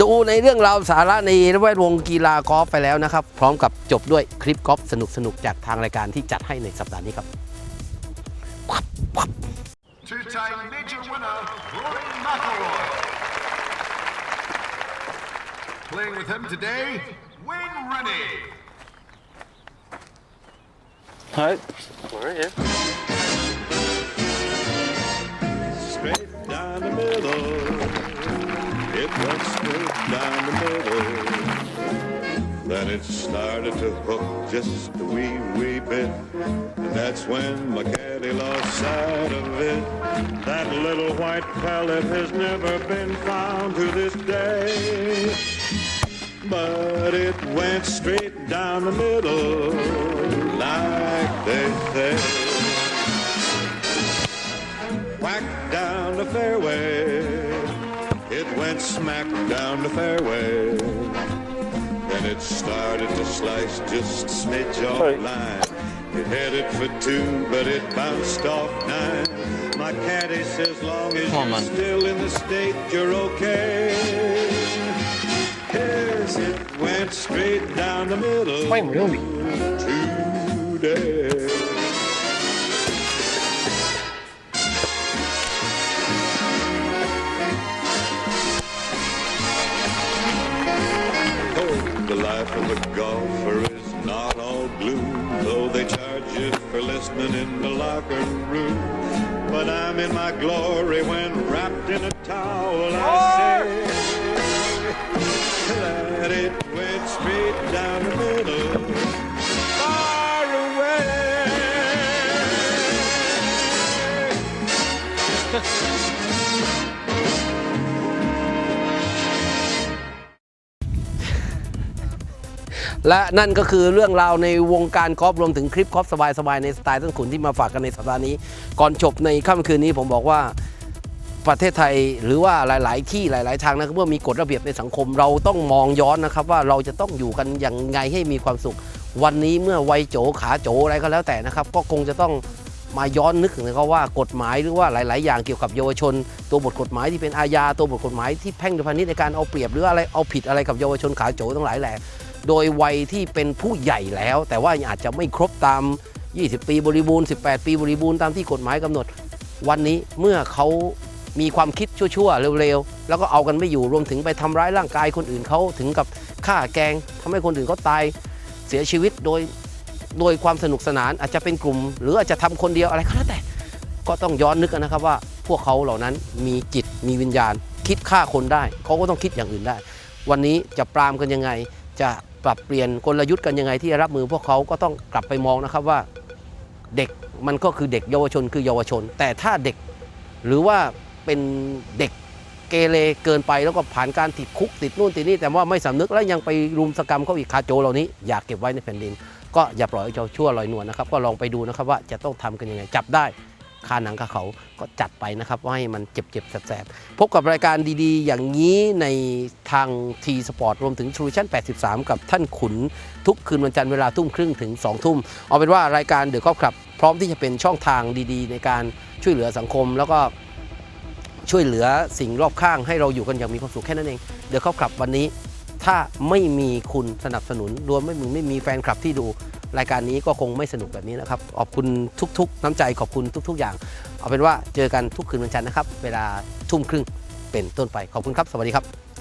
ดูในเรื่องราวสาระในแวดวงกีฬากอล์ฟไปแล้วนะครับ พร้อมกับจบด้วยคลิปกอล์ฟสนุกๆ จากทางรายการที่จัดให้ในสัปดาห์นี้ครับ Two-time major winner, Rory McIlroy. Playing with him today, Wayne Rooney. Hi, we're here. straight down the middle. It went it started to hook just a wee, wee bit. And that's when my caddy lost sight of it. That little white pellet has never been found to this day. But it went straight down the middle, like they say whack down the fairway. It went smack down the fairway. Then it started to slice just a smidge off Sorry. line. It headed for two, but it bounced off nine. My caddy says, long as Come you're still in the state, you're okay. Yes, it went straight down the middle. Wayne Rooney. Today. Life of a golfer is not all gloom, though they charge you for listening in the locker room. But I'm in my glory when wrapped in a towel. I say that it went straight down the middle, และนั่นก็คือเรื่องราวในวงการกอล์ฟรวมถึงคลิปกอล์ฟสบายๆในสไตล์ต้นขุนที่มาฝากกันในสัปดาห์นี้ ก่อนจบในค่ำคืนนี้ผมบอกว่าประเทศไทยหรือว่าหลาย ๆ ที่หลาย ๆ ทางนะครับเมื่อมีกฎระเบียบในสังคม เราต้องมองย้อนนะครับ ว่าเราจะต้องอยู่กันอย่างไงให้มีความสุข วันนี้เมื่อวัยโจขาโจอะไรก็แล้วแต่นะครับ ก็คงจะต้องมาย้อนนึกถึงนะครับว่ากฎหมายหรือว่าหลาย ๆ อย่างเกี่ยวกับเยาวชน ตัวบทกฎหมายที่เป็นอาญาตัวบทกฎหมายที่แพ่งโดยพาณิชย์ในการเอาเปรียบหรืออะไรเอาผิดอะไรกับเยาวชนขาโจทั้งหลายแหล่ โดยวัยที่เป็นผู้ใหญ่แล้ว แต่ว่าอาจจะไม่ครบตาม 20 ปีบริบูรณ์ 18 ปีบริบูรณ์ตามที่กฎหมายกำหนด วันนี้เมื่อเขามีความคิดชั่วๆเร็วๆ แล้วก็เอากันไม่อยู่รวมถึงไปทำร้ายร่างกายคนอื่นเขาถึงกับฆ่าแกงทำให้คนอื่นเขาตายเสียชีวิตโดยโดยความสนุกสนานอาจจะเป็นกลุ่ม หรืออาจจะทำคนเดียวอะไรก็แล้วแต่ ก็ต้องย้อนนึกนะครับว่าพวกเขาเหล่านั้นมีจิตมีวิญญาณ คิดฆ่าคนได้เขาก็ต้องคิดอย่างอื่นได้ วันนี้จะปรามกันยังไงจะ ปรับเปลี่ยนกลยุทธ์กันยังไงที่จะรับมือพวกเขาก็ต้องกลับไปมองนะครับว่าเด็กมันก็คือเด็กเยาวชนคือเยาวชน แต่ถ้าเด็กหรือว่าเป็นเด็กเกเรเกินไปแล้วก็ผ่านการติดคุกติดนู่นติดนี่แต่ว่าไม่สำนึกแล้วยังไปรุมสกรรมเขาอีกคาโจเหล่านี้อยากเก็บไว้ในแผ่นดิน ก็อย่าปล่อยให้เจ้าชั่วลอยนวลนะครับ ก็ลองไปดูนะครับว่าจะต้องทำกันยังไงจับได้ คาหนังคาเขาก็จัดไปนะครับว่าให้มันเจ็บๆแสบๆพบกับรายการดีๆ อย่างนี้ในทางทีสปอร์ตรวมถึง True Vision 83 กับท่านขุนทุกคืนวันจันทร์เวลาทุ่มครึ่งถึง 2 ทุ่ม เอาเป็นว่ารายการเดือดครอบครับ พร้อมที่จะเป็นช่องทางดีๆ ในการช่วยเหลือสังคมแล้วก็ช่วยเหลือสิ่งรอบข้างให้เราอยู่กันอย่างมีความสุขแค่นั้นเองเดือดครอบครับวันนี้ถ้าไม่มีคุณสนับสนุนรวมไม่มีไม่มีแฟนคลับที่ดู รายการนี้ก็คงไม่สนุกแบบนี้นะครับ ขอบคุณทุก ๆ น้ำใจขอบคุณทุก ๆ อย่าง เอาเป็นว่าเจอกันทุกคืนวันจันทร์นะครับ เวลาทุ่มครึ่งเป็นต้นไป ขอบคุณครับ สวัสดีครับ